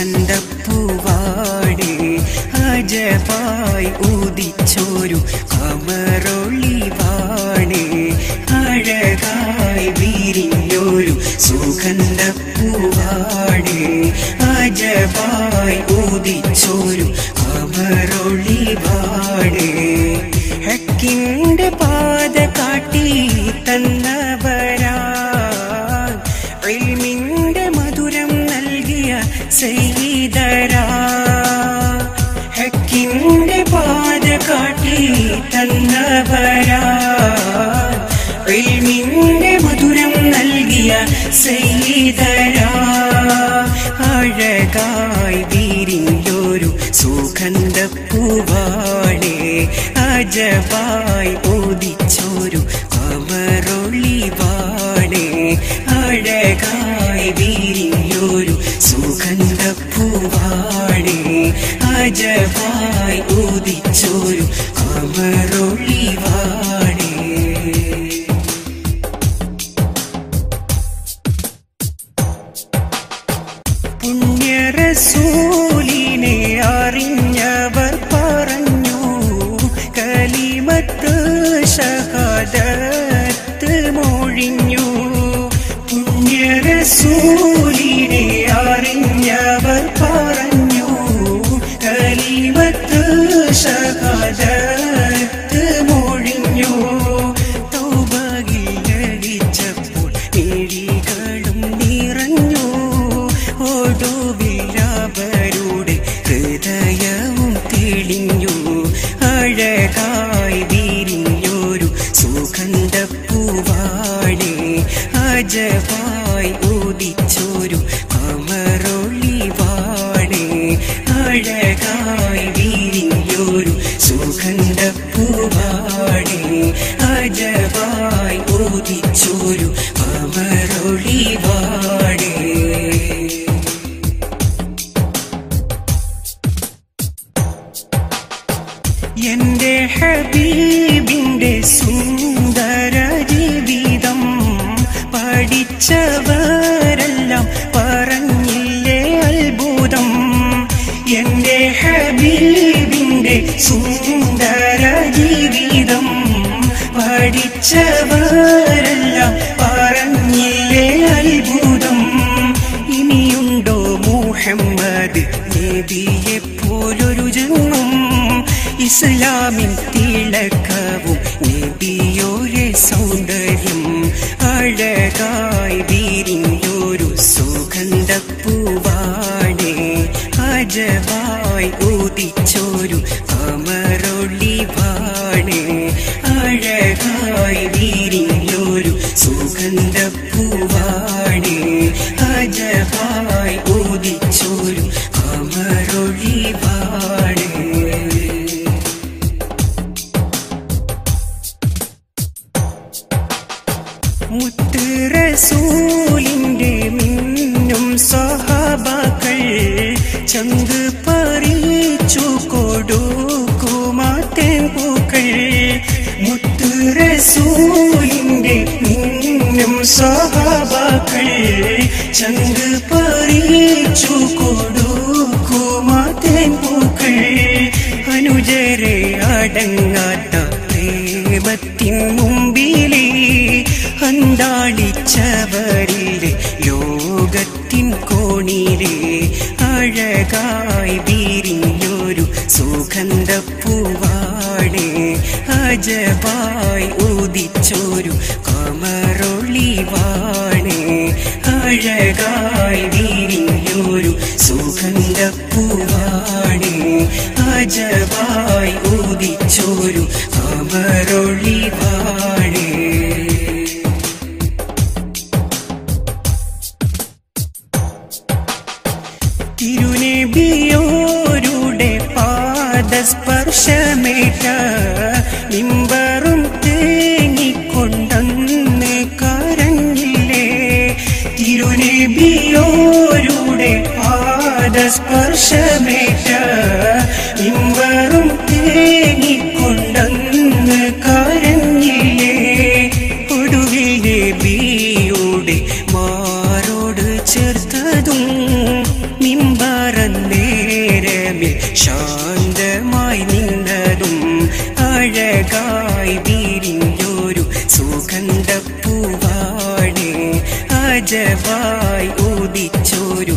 സുഗന്ധപ്പൂവാടേ അജപായി ഉദിച്ചോരു കമറൊളിവാടേ അഴകായി വിരിഞ്ഞൊരു സുഗന്ധപ്പൂവാടി അജപായി ഉദിച്ചോരു കമറൊളിവാടേ നൽകിയ സൈതരാ ഹക്കിന്റെ പാത കാട്ടി തന്നവരാ. മധുരം നൽകിയ സൈതരാ അഴകായി വിരിഞ്ഞൊരു സുഗന്ധപ്പൂവാടേ അജവായി ഉദിച്ചൊരു ഉദിച്ചൊരു സുഗന്ധപ്പൂവാടേ അജവായി ഉദിച്ചൊരു പാടി അഴകായി വിരിഞ്ഞൊരു സുഗന്ധപ്പൂവാടേ അജവായി ഉദിച്ചൊരു പാടി എന്റെ ഹബീബിന്റെ സുന്ദര ഹബീബിന്റെ സുന്ദര ജീവിതം പഠിച്ചവരെല്ലാം പറഞ്ഞില്ലേ അത്ഭുതം. ഇനിയുണ്ടോ മുഹമ്മദ് നബിയെ പോലൊരു ജന്മം ഇസ്ലാമിൻ തിളക്കവും നബിയോരെ സൗന്ദര്യം അഴകായി വിരിഞ്ഞൊരു സുഗന്ധപ്പൂവാണേ അജവായി അമരൊളി വാണ്. അഴകായി വിരിഞ്ഞൊരു സുഗന്ധപ്പൂവാണേ. അജവായി അമരൊളി വാണ്. മുത്തുറസൂലിന്റെ ചങ്ക് പറിച്ചു കൊടുക്കുമാറ്റൻ പൂക്കൾ മുത്തുറസൂലിന്റെ മിന്നും സഹാബാക്കൾ ചങ്ക് പറിച്ചു അഴകായി വിരിഞ്ഞൊരു സുഗന്ധപ്പൂവാടേ അജവായി ഉദിച്ചൊരു കമറൊളിവാടേ തിരുനബിയോരുടെ പാദസ്പർശമേറ്റ സ്പർശമേറ്റ ഇമ്പറും തേങ്ങിക്കൊണ്ടന്ന് കരഞ്ഞില്ലേ ഒടുവിൽ നബിയുടെ മാരോട് ചേർത്തതും മിമ്പറ നേരമിൽ ശാന്തമായി നിന്നതും അഴകായി വിരിഞ്ഞൊരു സുഗന്ധപ്പൂവാണ്. അജവായി ഉദിച്ചൊരു